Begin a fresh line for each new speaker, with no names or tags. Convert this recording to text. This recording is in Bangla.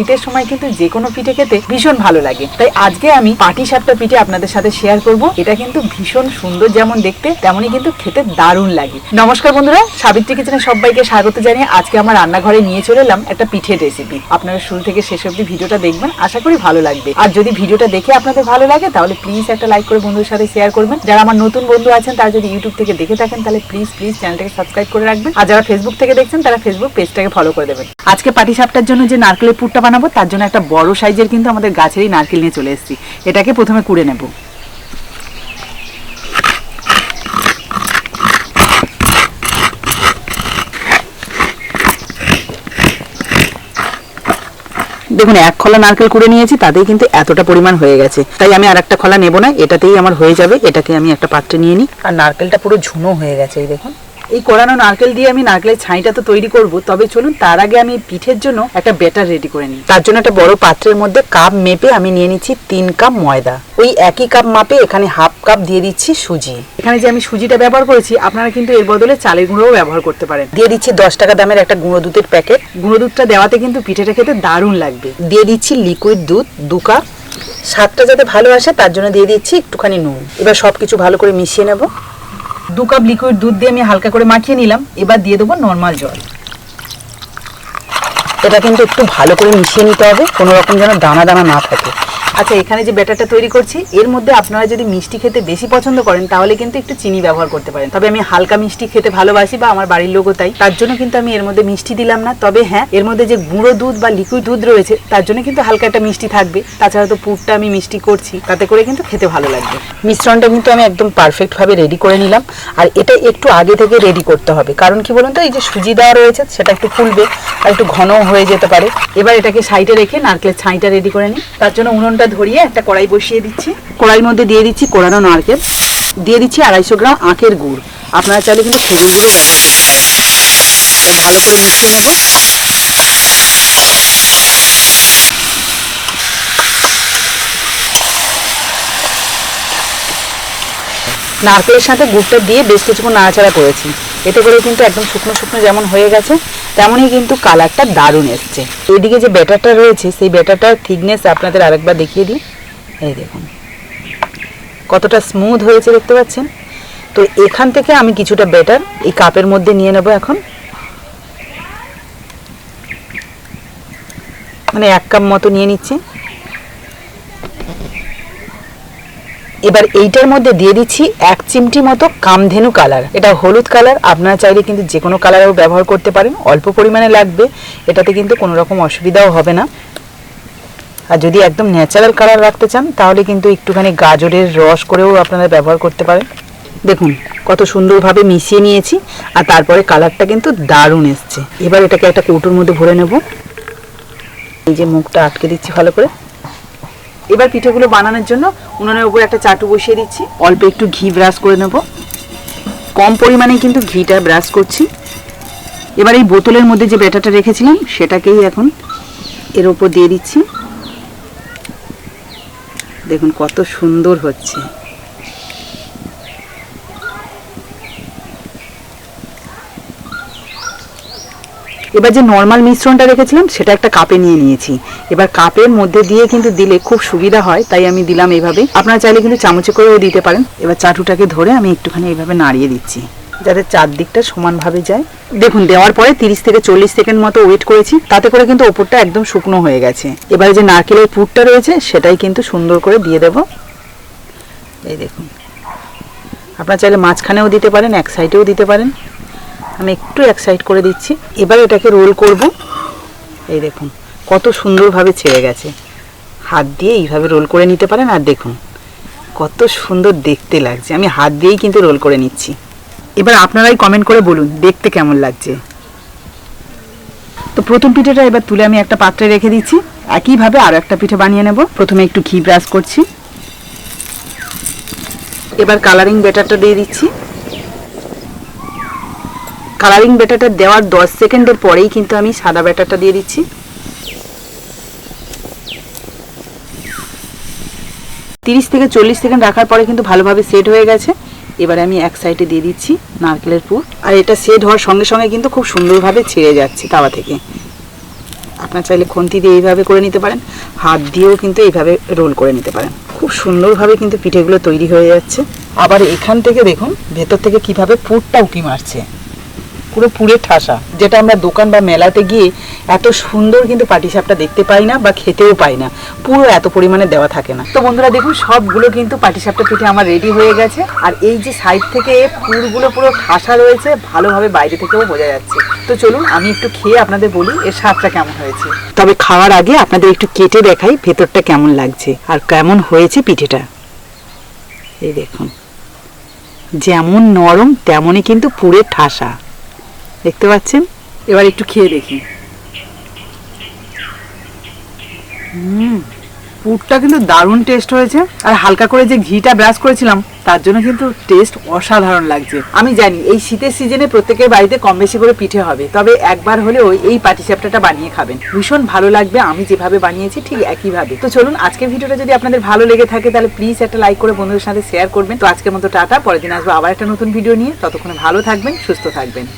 শীতের সময় কিন্তু যে কোনো পিঠে খেতে ভীষণ ভালো লাগে। তাই আজকে আমি পাটি সাপটা পিঠে আপনাদের সাথে শেয়ার করব। এটা কিন্তু ভীষণ সুন্দর যেমন দেখতে, তেমনই কিন্তু খেতে দারুণ লাগে। নমস্কার বন্ধুরা, সাবিত্রী কিচেনে সবাইকে স্বাগত জানিয়ে আজকে আমার রান্নাঘরে নিয়ে চলে এলাম একটা পিঠের রেসিপি আপনারা শুরু থেকে শেষ অবধি ভিডিওটা দেখবেন, আশা করি ভালো লাগবে। আর যদি ভিডিওটা দেখে আপনাদের ভালো লাগে, তাহলে প্লিজ একটা লাইক করে বন্ধুদের সাথে শেয়ার করবেন। যারা আমার নতুন বন্ধু আছেন, তারা যদি ইউটিউব থেকে দেখে থাকেন, তাহলে প্লিজ প্লিজ চ্যানেলটাকে সাবস্ক্রাইব করে রাখবেন। আর যারা ফেসবুক থেকে দেখছেন, তারা ফেসবুক পেজটাকে ফলো করে দেবেন। আজকে পাটি সাপটার জন্য যে নারকেলের পুরটা বানাবো, তার জন্য একটা বড় সাইজের কিন্তু আমাদের গাছেরই নারকেল নিয়ে চলে এসেছি। এটাকে প্রথমে কুড়ে নেব। দেখুন, এক খলা নারকেল কুড়ে নিয়েছি, তাতেই কিন্তু এতটা পরিমাণ হয়ে গেছে। তাই আমি আর একটা খলা নেব না, এটাতেই আমার হয়ে যাবে, এটাকে আমি একটা পাত্রে নিয়ে নিই। আর নারকেলটা পুরো ঝুনো হয়ে গেছে, এই দেখুন। এই কোরানো নারকেল দিয়ে আমি নারকেলের ছাইটা তো তৈরি করব, তবে চলুন তার আগে আমি পিঠের জন্য একটা ব্যাটার রেডি করে নিই। তার জন্য একটা বড় পাত্রের মধ্যে কাপ মেপে আমি নিয়ে নিচ্ছি তিন কাপ ময়দা। ওই একই কাপ মাপে এখানে হাফ কাপ দিয়ে দিচ্ছি সুজি। এখানে যে আমি সুজিটা ব্যবহার করেছি, আপনারা কিন্তু এর বদলে চালের গুঁড়োও ব্যবহার করতে পারেন। দিয়ে দিচ্ছি দশ টাকা দামের একটা গুঁড়ো দুধের প্যাকেট। গুঁড়ো দুধটা দেওয়াতে কিন্তু পিঠেটা খেতে দারুণ লাগবে। দিয়ে দিচ্ছি লিকুইড দুধ দু কাপ। স্বাদটা যাতে ভালো আসে, তার জন্য দিয়ে দিচ্ছি একটুখানি নুন। এবার সবকিছু ভালো করে মিশিয়ে নেব। দু কাপ লিকুইড দুধ দিয়ে আমি হালকা করে মাখিয়ে নিলাম। এবার দিয়ে দেবো নর্মাল জল। এটা কিন্তু একটু ভালো করে মিশিয়ে নিতে হবে, কোনো রকম যেন দানা দানা না থাকে। আচ্ছা এখানে যে ব্যাটারটা তৈরি করছি, এর মধ্যে আপনারা যদি মিষ্টি খেতে বেশি পছন্দ করেন, তাহলে কিন্তু একটু চিনি ব্যবহার করতে পারেন। তবে আমি হালকা মিষ্টি খেতে ভালোবাসি বা আমার বাড়ির লোকও তাই। তার জন্য কিন্তু আমি এর মধ্যে মিষ্টি দিলাম না। তবে হ্যাঁ এর মধ্যে যে গুঁড়ো দুধ বা লিকুইড দুধ রয়েছে, তার জন্য কিন্তু হালকা একটা মিষ্টি থাকবে। তাছাড়া তো পুরটা আমি মিষ্টি করছি, তাতে করে কিন্তু খেতে ভালো লাগবে। মিশ্রণটা কিন্তু আমি একদম পারফেক্ট ভাবে রেডি করে নিলাম। আর এটা একটু আগে থেকে রেডি করতে হবে। কারণ কি বলুন তো, এই যে সুজি দেওয়া রয়েছে, সেটা একটু ফুলবে, আর একটু ঘন হয়ে যেতে পারে। এবার এটাকে সাইডে রেখে নারকেলের ছাইটা রেডি করে নিই। তার জন্য উনুনটা ধরিয়ে একটা কড়াই বসিয়ে দিচ্ছি। কড়াইয়ের মধ্যে দিয়ে দিচ্ছি কোরানো নারকেল। দিয়ে দিচ্ছি আড়াইশো গ্রাম আখের গুড়। আপনারা চাইলে কিন্তু খেজুর গুঁড়ো ভালো করে মিশিয়ে নেব। নারকেলের সাথে গুড়টা দিয়ে বেশ কিছুক্ষণ নাড়াচাড়া করেছি। এতে করে কিন্তু একদম শুকনো শুকনো যেমন হয়ে গেছে তেমনই কিন্তু কালারটা দারুণ এসছে। এদিকে যে ব্যাটারটা রয়েছে, সেই ব্যাটারটার থিকনেস আপনাদের আরেকবার দেখিয়ে দিই। এই দেখুন, কতটা স্মুথ হয়েছে দেখতে পাচ্ছেন? তো এখান থেকে আমি কিছুটা ব্যাটার এই কাপের মধ্যে নিয়ে নেব এখন। মানে এক কাপ মতো নিয়ে নিচ্ছি। এবার এইটার মধ্যে দিয়ে দিচ্ছি এক চিমটি মতো কামধেনু কালার। এটা হলুদ কালার, আপনারা চাইলে কিন্তু যে কোনো কালারও ব্যবহার করতে পারেন। অল্প পরিমাণে লাগবে, এটাতে কিন্তু কোনো রকম অসুবিধাও হবে না। আর যদি একদম ন্যাচারাল কালার রাখতে চান, তাহলে কিন্তু একটুখানি গাজরের রস করেও আপনারা ব্যবহার করতে পারেন। দেখুন, কত সুন্দরভাবে মিশিয়ে নিয়েছি, আর তারপরে কালারটা কিন্তু দারুণ এসছে। এবার এটাকে একটা কৌটোর মধ্যে ভরে নেব। এই যে মুখটা আটকে দিচ্ছি ভালো করে। এবার পিঠেগুলো বানানোর জন্য উনুনের উপর একটা চাটু বসিয়ে দিচ্ছি। অল্প একটু ঘি ব্রাশ করে নেব। কম পরিমাণে কিন্তু ঘিটা ব্রাশ করছি। এবার এই বোতলের মধ্যে যে ব্যাটারটা রেখেছিলাম, সেটাকেই এখন এর উপর দিয়ে দিচ্ছি। দেখুন কত সুন্দর হচ্ছে। এবার যে নর্মাল মিশ্রণটা রেখেছিলাম, সেটা একটা কাপে নিয়ে নিয়েছি। এবার কাপের মধ্যে দিয়ে কিন্তু দিলে খুব সুবিধা হয়, তাই আমি দিলাম এইভাবে আপনারা চাইলে কিন্তু চামচে করেও দিতে পারেন। এবার চাটুটাকে ধরে আমি একটুখানি এইভাবে নাড়িয়ে দিচ্ছি, যাতে চারদিকটা সমানভাবে যায়। দেখুন, দেওয়ার পরে তিরিশ থেকে চল্লিশ সেকেন্ড মতো ওয়েট করেছি। তাতে করে কিন্তু ওপরটা একদম শুকনো হয়ে গেছে। এবারে যে নারকেলের পুরটা রয়েছে, সেটাই কিন্তু সুন্দর করে দিয়ে দেব। এই দেখুন। আপনারা চাইলে মাঝখানেও দিতে পারেন, এক সাইডেও দিতে পারেন। আমি একটু এক সাইড করে দিচ্ছি। এবার এটাকে রোল করব। এই দেখুন, কত সুন্দরভাবে ছেড়ে গেছে। হাত দিয়ে এইভাবে রোল করে নিতে পারেন, আর দেখুন, কত সুন্দর দেখতে লাগছে। আমি হাত দিয়েই কিন্তু রোল করে নিচ্ছি। এবার আপনারাই কমেন্ট করে বলুন, দেখতে কেমন লাগছে। তো প্রথম পিঠেটা এবার তুলে আমি একটা পাত্রে রেখে দিচ্ছি। একইভাবে আরও একটা পিঠে বানিয়ে নেব। প্রথমে একটু ঘি ব্রাশ করছি। এবার কালারিং বেটারটা দিয়ে দিচ্ছি। কালারিং ব্যাটারটা দেওয়ার দশ সেকেন্ডের পরেই কিন্তু আমি সাদা ব্যাটারটা দিয়ে দিচ্ছি। তিরিশ থেকে চল্লিশ সেকেন্ড রাখার পরে কিন্তু ভালোভাবে সেট হয়ে গেছে। এবারে আমি এক সাইডে দিয়ে দিচ্ছি নারকেলের পুর। আর এটা সেট হওয়ার সঙ্গে সঙ্গে কিন্তু খুব সুন্দরভাবে ছেড়ে যাচ্ছে তাওয়া থেকে। আপনার চাইলে খুন্তি দিয়ে এইভাবে করে নিতে পারেন, হাত দিয়েও কিন্তু এইভাবে রোল করে নিতে পারেন। খুব সুন্দরভাবে কিন্তু পিঠেগুলো তৈরি হয়ে যাচ্ছে। আবার এখান থেকে দেখুন, ভেতর থেকে কীভাবে পুরটা উঁকি মারছে। পুরো পুরে ঠাসা, যেটা আমরা দোকান বা মেলাতে গিয়ে এত সুন্দর কিন্তু পাটিসাপটা দেখতে পাই না বা খেতেও পাই না। পুরো এত পরিমাণে দেওয়া থাকে না। তো বন্ধুরা দেখুন, সবগুলো কিন্তু পাটিসাপটা পিঠে আমার রেডি হয়ে গেছে। আর এই যে সাইড থেকে পুরগুলো পুরো ঠাসা রয়েছে, ভালোভাবে বাইরে থেকেও বোঝা যাচ্ছে। তো চলুন, আমি একটু খেয়ে আপনাদের বলি এর স্বাদটা কেমন হয়েছে। তবে খাওয়ার আগে আপনাদের একটু কেটে দেখাই ভেতরটা কেমন লাগছে আর কেমন হয়েছে পিঠেটা। এই দেখুন, যেমন নরম, তেমনই কিন্তু পুরে ঠাসা। দেখতে পাচ্ছেন? এবার একটু খেয়ে দেখি। পুরটা কিন্তু দারুণ টেস্ট হয়েছে। আর হালকা করে যে ঘিটা ব্রাশ করেছিলাম, তার জন্য কিন্তু টেস্ট অসাধারণ লাগছে। আমি জানি, এই শীতের সিজনে প্রত্যেকের বাড়িতে কম বেশি করে পিঠে হবে, তবে একবার হলেও এই পাটিসাপটাটা বানিয়ে খাবেন। ভীষণ ভালো লাগবে, আমি যেভাবে বানিয়েছি ঠিক একইভাবে। তো চলুন, আজকের ভিডিওটা যদি আপনাদের ভালো লেগে থাকে, তাহলে প্লিজ একটা লাইক করে বন্ধুদের সাথে শেয়ার করবেন। তো আজকের মতো টাটা, পরের দিন আসব আবার একটা নতুন ভিডিও নিয়ে। ততক্ষণে ভালো থাকবেন, সুস্থ থাকবেন।